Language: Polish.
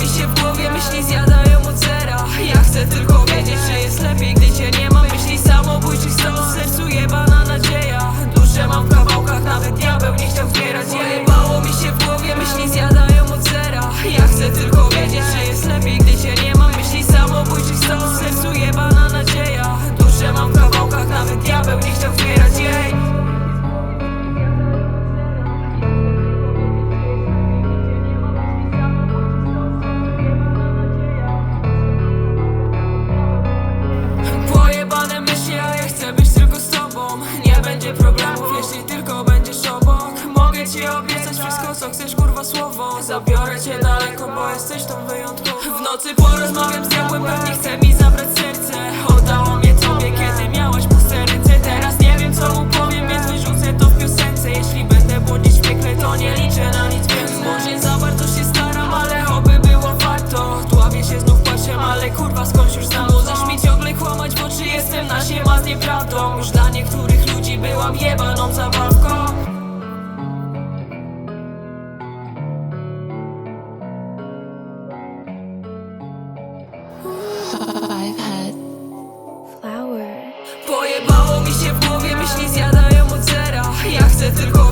mi się w głowie, myśli zjadają od zera. Ja chcę tylko wiedzieć, że jest lepiej, gdy cię nie mam Myśli samobójczych stron, sercu jebana nadzieja. Duszę mam w kawałkach, nawet diabeł nie chciał zbierać jej jeśli tylko będziesz obok. Mogę ci obiecać wszystko co chcesz kurwa słowo. Zabiorę cię daleko, bo jesteś tą wyjątkową W nocy porozmawiam z was nieprawdą. Już dla niektórych ludzi byłam jebaną zabawką. I've had flower. Pojebało mi się w głowie, myśli zjadają od zera. Ja chcę tylko